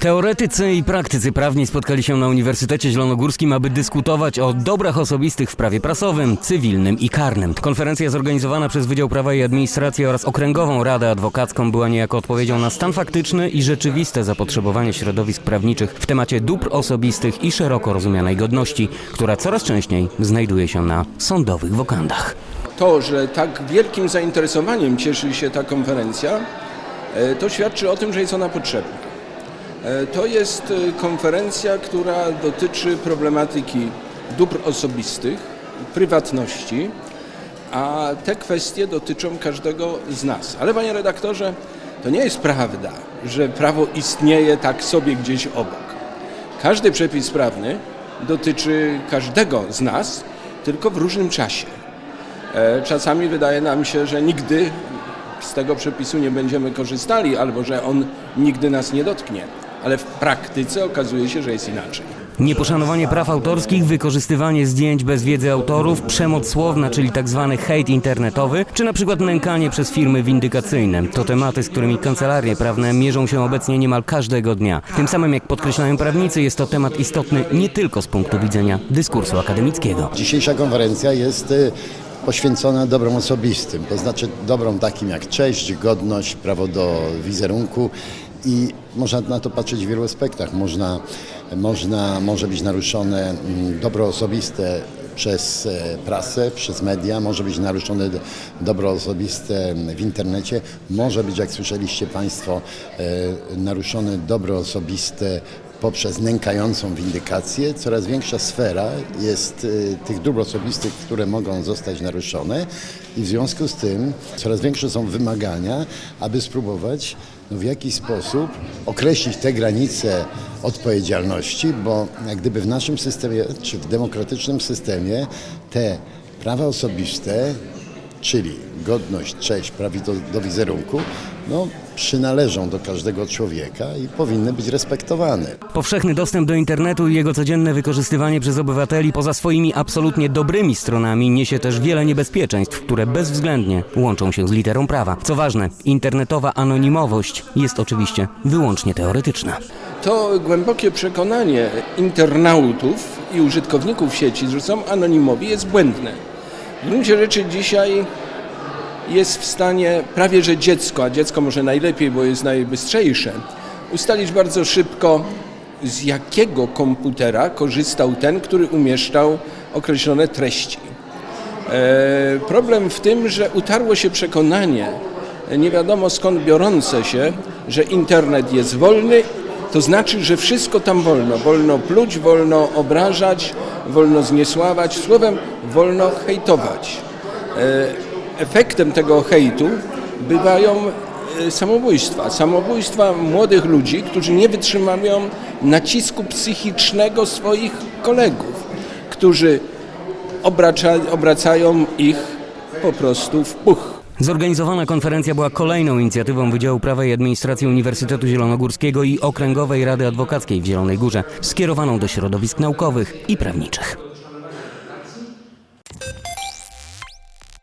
Teoretycy i praktycy prawni spotkali się na Uniwersytecie Zielonogórskim, aby dyskutować o dobrach osobistych w prawie prasowym, cywilnym i karnym. Konferencja zorganizowana przez Wydział Prawa i Administracji oraz Okręgową Radę Adwokacką była niejako odpowiedzią na stan faktyczny i rzeczywiste zapotrzebowanie środowisk prawniczych w temacie dóbr osobistych i szeroko rozumianej godności, która coraz częściej znajduje się na sądowych wokandach. To, że tak wielkim zainteresowaniem cieszy się ta konferencja, e, to świadczy o tym, że jest ona potrzebna. E, To jest e, konferencja, która dotyczy problematyki dóbr osobistych, prywatności, a te kwestie dotyczą każdego z nas. Ale panie redaktorze, to nie jest prawda, że prawo istnieje tak sobie gdzieś obok. Każdy przepis prawny dotyczy każdego z nas, tylko w różnym czasie. E, Czasami wydaje nam się, że nigdy z tego przepisu nie będziemy korzystali, albo że on nigdy nas nie dotknie. Ale w praktyce okazuje się, że jest inaczej. Nieposzanowanie praw autorskich, wykorzystywanie zdjęć bez wiedzy autorów, przemoc słowna, czyli tzw. hejt internetowy, czy na przykład nękanie przez firmy windykacyjne. To tematy, z którymi kancelarie prawne mierzą się obecnie niemal każdego dnia. Tym samym, jak podkreślają prawnicy, jest to temat istotny nie tylko z punktu widzenia dyskursu akademickiego. Dzisiejsza konferencja jest y, poświęcona dobrom osobistym, to znaczy dobrom takim jak cześć, godność, prawo do wizerunku i można na to patrzeć w wielu aspektach. Można, można, może być naruszone mm, dobro osobiste przez e, prasę, przez media, może być naruszone dobro osobiste w internecie, może być, jak słyszeliście Państwo, e, naruszone dobro osobiste poprzez nękającą windykację. Coraz większa sfera jest y, tych dóbr osobistych, które mogą zostać naruszone. I w związku z tym coraz większe są wymagania, aby spróbować no, w jakiś sposób określić te granice odpowiedzialności, bo jak gdyby w naszym systemie, czy w demokratycznym systemie te prawa osobiste czyli godność, cześć, prawo do, do wizerunku, no, przynależą do każdego człowieka i powinny być respektowane. Powszechny dostęp do internetu i jego codzienne wykorzystywanie przez obywateli poza swoimi absolutnie dobrymi stronami niesie też wiele niebezpieczeństw, które bezwzględnie łączą się z literą prawa. Co ważne, internetowa anonimowość jest oczywiście wyłącznie teoretyczna. To głębokie przekonanie internautów i użytkowników sieci, że są anonimowi, jest błędne. W gruncie rzeczy dzisiaj jest w stanie prawie że dziecko, a dziecko może najlepiej, bo jest najbystrzejsze, ustalić bardzo szybko, z jakiego komputera korzystał ten, który umieszczał określone treści. E, Problem w tym, że utarło się przekonanie, nie wiadomo skąd biorące się, że internet jest wolny, to znaczy, że wszystko tam wolno. Wolno pluć, wolno obrażać, wolno zniesławać, słowem wolno hejtować. E, Efektem tego hejtu bywają e, samobójstwa. Samobójstwa młodych ludzi, którzy nie wytrzymają nacisku psychicznego swoich kolegów, którzy obracają ich po prostu w puch. Zorganizowana konferencja była kolejną inicjatywą Wydziału Prawa i Administracji Uniwersytetu Zielonogórskiego i Okręgowej Rady Adwokackiej w Zielonej Górze, skierowaną do środowisk naukowych i prawniczych.